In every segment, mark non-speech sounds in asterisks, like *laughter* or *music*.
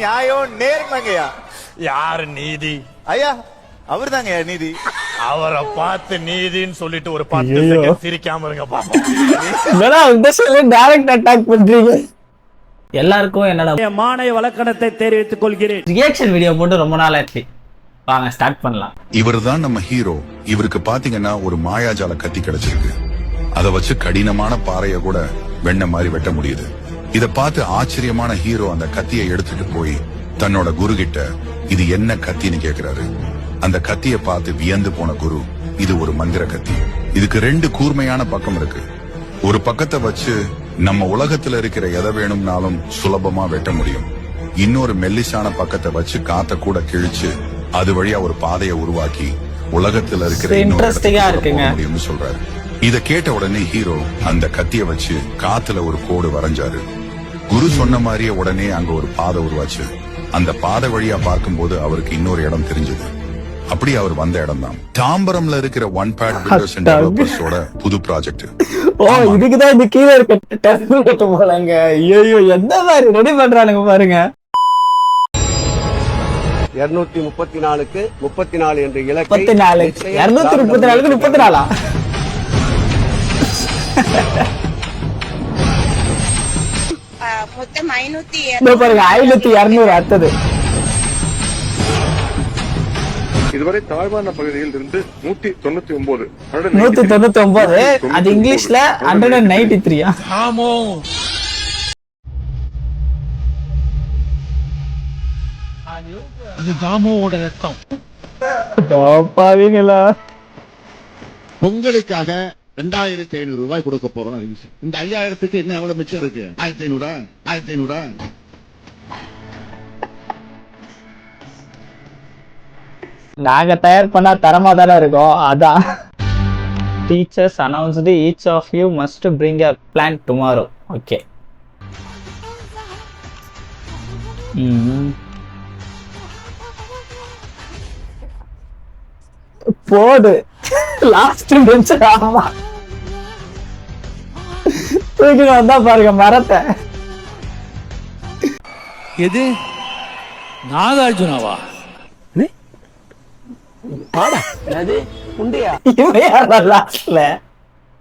நியாயம் நேர்மைங்கய்யா யாரு நீதி? ஐயா அவர்தாங்கய்யா நீதி. அவரை பார்த்து நீதின்னு சொல்லிட்டு ஒரு பத்து. செகண்ட் சிரிக்காம இருங்க பாப்போம். என்னடா இந்த சைடுல டைரக்ட் அட்டாக் பண்றீங்க? எல்லாருக்கும் என்னடா மானை வழக்கணத்தை தெரிவித்துக் கொள்கிறேன். ரியாக்ஷன் வீடியோ போட்டு ரொம்ப நாள் ஆச்சு. வாங்க ஸ்டார்ட் பண்ணலாம். இவர்தான் நம்ம ஹீரோ இவருக்கு பாத்தீங்கன்னா ஒரு மாயாஜால கத்தி கிடைச்சிருக்கு. அத வச்சு கடினமான பாறைய கூட வெண்ண மாதிரி வெட்ட முடியுது. இத பார்த்து ஆச்சரியமான ஹீரோ அந்த கத்தியை எடுத்துட்டு போய் தன்னோட குரு கிட்ட இது என்ன கத்தின்னு கேக்குறாரு? அந்த கத்திய பார்த்து வியந்து போன குரு இது ஒரு மந்திர கத்தி. இதுக்கு ரெண்டு கூர்மையான பக்கம் இருக்கு. ஒரு பக்கத்தை வச்சு நம்ம உலகத்துல இருக்கிற எதை வேணும்னாலும் சுலபமா வெட்ட முடியும். இன்னொரு மெல்லிசான பக்கத்தை வச்சு காத்த கூட கிழிச்சு அது வழியா ஒரு பாதையை உருவாக்கி உலகத்துல இருக்கிற இன்னொரு சொல்றாரு. இத கேட்ட உடனே ஹீரோ அந்த கத்திய வச்சு காத்துல ஒரு கோடு வரைஞ்சாரு. குரு சொன்ன மாதிரியே உடனே அங்க ஒரு பாதை உருவாச்சு. அந்த பாதை வழியா பார்க்கும்போது அவருக்கு இன்னொரு இடம் தெரிஞ்சது. அப்படி அவர் வந்த இடம் தான் தாம்பரம்ல இருக்கிற ஒன் பேட் பில்டர்ஸ் அண்ட் டெவலப்பர்ஸோட புது ப்ராஜெக்ட் ஓ இதுக்குதான் இந்த கீழே இருக்க டெஸ்ட் கட்ட போலாங்க. ஐயோ எந்த மாதிரி ரெடி பண்றானுங்க பாருங்க. இருநூத்தி முப்பத்தி நாலுக்கு முப்பத்தி நாலு என்ற இலக்கை முப்பத்தி நாலு. இருநூத்தி முப்பத்தி நாலுக்கு முப்பத்தி நாலா? *laughs* மொத்தம் ஐநூத்தி பாருங்க ஐநூத்தி இருநூறு அடுத்தது இதுவரை தாழ்வான பகுதியில் இருந்து நூத்தி தொண்ணூத்தி ஒன்பது நூத்தி தொண்ணூத்தி ஒன்பது அது இங்கிலீஷ்ல ஹண்ட்ரட் அண்ட் நைன்டி த்ரீயா பாவீங்களா பொங்கலுக்காக ரெண்டாயிரத்தி ஐநூறு ரூபாய் கொடுக்க போறோம் இந்த ஐயாயிரத்துக்கு என்ன எவ்வளவு மிச்சம் இருக்கு? ஆயிரத்தி ஐநூறா? ஆயிரத்தி ஐநூறா? நாங்க தயார் பண்ணா தரமா தானே இருக்கோம்? அதான். Teachers announced each of you must bring a plan tomorrow okay போடு. லாஸ்ட் பெஞ்ச் ஆமா. தூக்கிட்டு வந்தா பாருங்க மரத்தை. எது? நாகார்ஜுனாவா?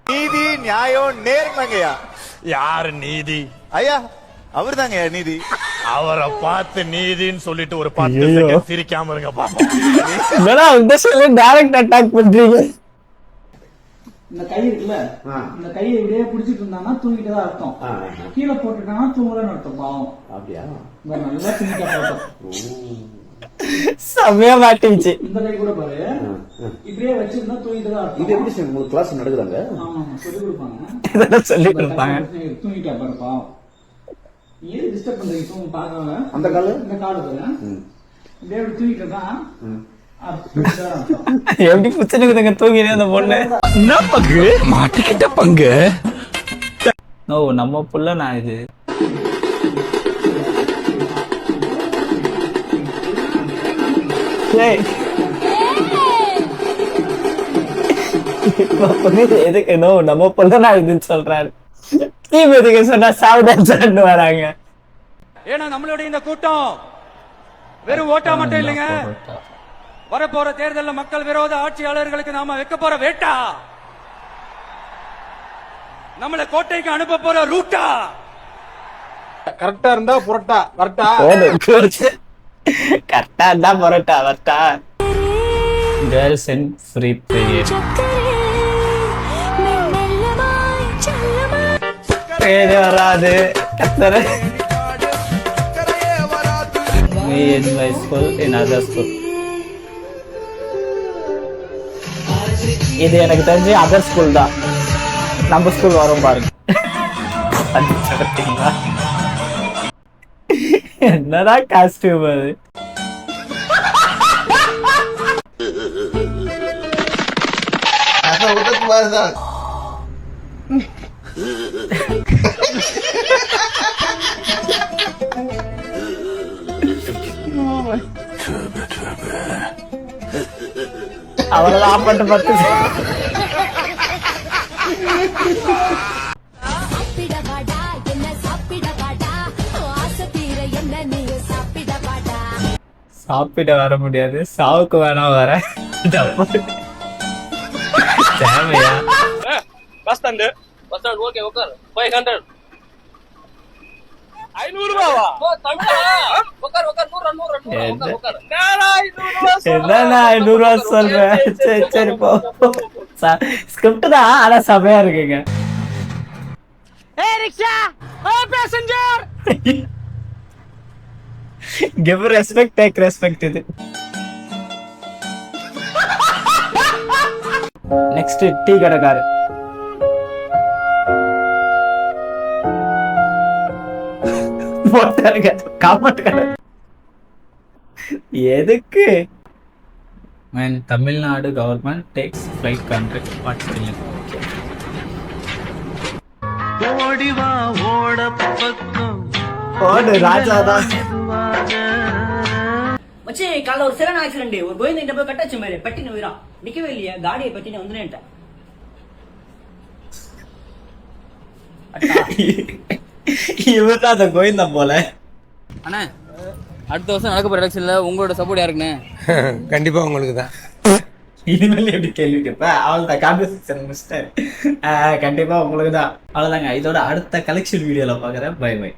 நீதி நியாயம் நேர்மைங்கய்யா. யாரு நீதி? ஐயா அவர்தாங்கய்யா நீதி. அவரை பார்த்து நீதின்னு சொல்லிட்டு ஒரு பத்து சிரிக்காம இருங்க இந்த சைடுல டைரக்ட் அட்டாக் பண்றீங்க? இந்த கை இருக்குல்ல இந்த கையை இப்படியே பிடிச்சிட்டு இருந்தாங்கன்னா தூங்கிட்டு தான் அர்த்தம் கீழே போட்டுட்டாங்கன்னா தூங்கலன்னு அர்த்தம் பாவம். அப்படியா? இந்த நல்லா தூங்கிட்ட மாட்டிச்சு இந்த கை கூட பாரு. இப்படியே வச்சிருந்தா தூங்கிட்டு தான் இது எப்படி சார் உங்களுக்கு கிளாஸ் நடக்குதாங்க? ஆமா சொல்லி கொடுப்பாங்க. இதெல்லாம் சொல்லி கொடுப்பாங்க. தூங்கிட்டா பாரு பாவம். எது டிஸ்டர்ப் பண்றீங்க? தூங்க பாக்காம அந்த காலு? இந்த காடு பாரு. இப்படியே இப்படி தூங்கிட்டு தான் எப்படி புச்சுனுக்குதுங்க தூங்கினே அந்த பொண்ணு. என்ன பங்கு? மாட்டிக்கிட்ட பங்கு. ஓ நம்ம புள்ள நான் இது. எதுக்கு? நோ நம்ம புள்ள நான் இதுன்னு சொல்றாரு. டீம் எதுக்கு சொன்னா சாவுதான் வராங்க. ஏன்னா நம்மளுடைய இந்த கூட்டம் வெறும் ஓட்டா மட்டும் இல்லைங்க. வரப்போற தேர்தல்ல மக்கள் விரோத ஆட்சியாளர்களுக்கு நாம வைக்க போற வேட்டா? நம்மள கோட்டைக்கு அனுப்ப போற ரூட்டா? கரெக்டா இருந்தா புரட்டா கரெக்டா கரெக்டா இருந்தா பரோட்டா வரட்டா. கேர்ள்ஸ் அண்ட் ஃப்ரீ பீரியட் பேரு வராது. கத்தர. in my school in other school. இது எனக்கு தெரிஞ்சு அதர் ஸ்கூல் தான். நம்ம ஸ்கூல் வரும் பாருங்க? என்னடா காஸ்டியூம் அது? *laughs* அவ்வளவுதான் பட்டு பத்து சாப்பிட வர முடியாது. சாவுக்கு வேணா வர. தேவையா? Bus stand bus stand okay உட்கார் ஃபைவ் ஹண்ட்ரட் ஐநூறு ரூபாவா? உட்கார் உட்கார் நூறு நூறு என்ன? என்னண்ணா ஐநூறு ரூபா சொல்றேன் சரி சரி போ ஸ்கிரிப்ட் தான் ஆனா செமையா இருக்குங்க. கிவ் ரெஸ்பெக்ட் டேக் ரெஸ்பெக்ட் இது. நெக்ஸ்ட் டீ கடைக்காரு போட்டாருங்க காமெண்ட் கடை எதுக்கு? When Tamil Nadu government takes flight contract what stealing ஓடு ராஜா தான். மச்சி காலைல ஒரு சிறன் ஆக்சிடென்ட் ஒரு கோவிந்த போய் கட்டாச்சு மாதிரி பட்டின உயிரா. நிக்கவே இல்லையா. காடியை பட்டின வந்துனேன்ட்டேன் இவர் தான் அந்த கோவிந்தா போல. அண்ணா அடுத்த வருஷம் நடக்க போற எலெக்ஷன்ல உங்களோட சப்போர்ட் யாருக்குண்ணே? *laughs* கண்டிப்பா உங்களுக்கு தான் இனிமேல் எப்படி கேள்வி கேட்பேன் அவள் தான் கான்வர்சேஷன் முடிச்சிட்டேன். கண்டிப்பா உங்களுக்கு தான் அவ்வளோதாங்க இதோட அடுத்த கலெக்ஷன் வீடியோல பார்க்குறேன். By by